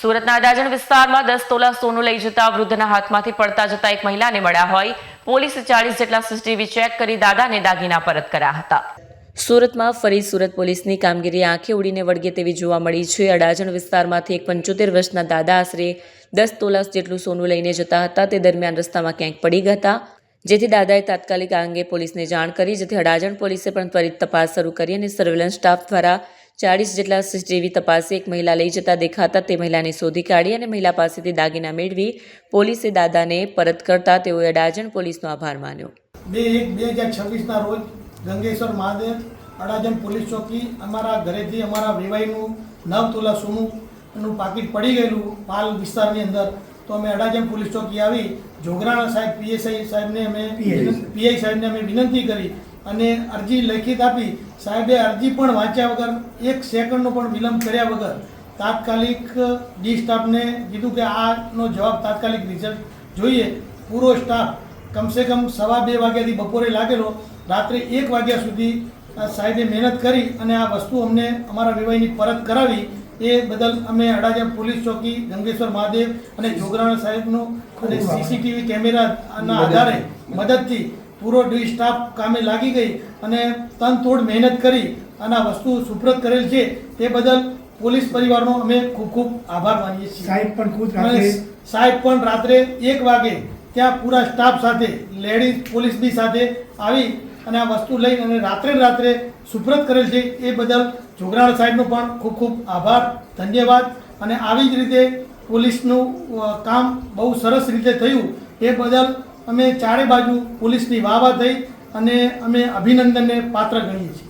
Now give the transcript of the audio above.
સુરતના અડાજણ વિસ્તારમાં દસ તોલા સોનું લઈ જતા વૃદ્ધના હાથમાંથી પડતા જતા એક મહિલાને મળ્યા હોય. પોલીસે ચાલીસ જેટલા સીસીટીવી ચેક કરી દાદાને દાગીના પરત કર્યા હતા. સુરતમાં ફરી સુરત પોલીસની કામગીરી આંખે ઉડીને વળગે તેવી જોવા મળી છે. અડાજણ વિસ્તારમાંથી એક પંચોતેર વર્ષના દાદા આશરે દસ તોલા જેટલું સોનું લઈને જતા હતા. તે દરમિયાન રસ્તામાં ક્યાંક પડી ગયા હતા જેથી દાદાએ તાત્કાલિક આ અંગે પોલીસને જાણ કરી. જેથી અડાજણ પોલીસે પણ ત્વરિત તપાસ શરૂ કરી અને સર્વેલન્સ સ્ટાફ દ્વારા ચાળીસ જેટલા સીસીટીવી તપાસે એક મહિલા લઈ જતા દેખાતા તે મહિલાને શોધી કાઢી અને મહિલા પાસેથી દાગીના મેળવી પોલીસે દાદાને પરત કરતા તેઓએ અડાજણ પોલીસનો આભાર માન્યો. બે એક બે હજાર છવ્વીસના રોજ ગંગેશ્વર મહાદેવ અડાજણ પોલીસ ચોકી અમારા ઘરેથી અમારા વેવાઈનું નવ તોલા સોનુંનું પાકીટ પડી ગયેલું પાલ વિસ્તારની અંદર. તો અમે અડાજણ પોલીસ ચોકી આવી જોગરાણા સાહેબ પીએસઆઈ સાહેબને અમે પીઆઈ સાહેબને અમે વિનંતી કરી અને અરજી લેખિત આપી સાહેબે અરજી પણ વાંચ્યા વગર એક સેકન્ડનો પણ વિલંબ કર્યા વગર તાત્કાલિક ડી સ્ટાફને કીધું કે આનો જવાબ તાત્કાલિક રિઝલ્ટ જોઈએ. પૂરો સ્ટાફ કમસે કમ સવા બે વાગ્યાથી બપોરે લાગેલો. રાત્રે એક વાગ્યા સુધી સાહેબે મહેનત કરી અને આ વસ્તુ અમને અમારા વિવાહની પરત કરાવી. એ બદલ અમે અડાજણ પોલીસ ચોકી ગંગેશ્વર મહાદેવ અને જોગરાણા સાહેબનું અને સીસીટીવી કેમેરાના આધારે મદદથી પૂરો ડ્યુ સ્ટાફ કામે લાગી ગઈ અને તન તોડ મહેનત કરી અને આ વસ્તુ સુપ્રત કરેલ છે તે બદલ પોલીસ પરિવારનો અમે ખૂબ ખૂબ આભાર માનીએ છીએ. સાહેબ પણ ખુદ સાહેબ પણ રાત્રે એક વાગે ત્યાં પૂરા સ્ટાફ સાથે લેડીઝ પોલીસ બી સાથે આવી અને આ વસ્તુ લઈ અને રાત્રે રાત્રે સુપ્રત કરેલ છે એ બદલ જોગરાળ સાહેબનો પણ ખૂબ ખૂબ આભાર ધન્યવાદ. અને આવી જ રીતે પોલીસનું કામ બહુ સરસ રીતે થયું. એ બદલ અમે ચારે બાજુ પોલીસની વાહ વાહ થઈ અને અમે અભિનંદનને પાત્ર ગણીએ છીએ.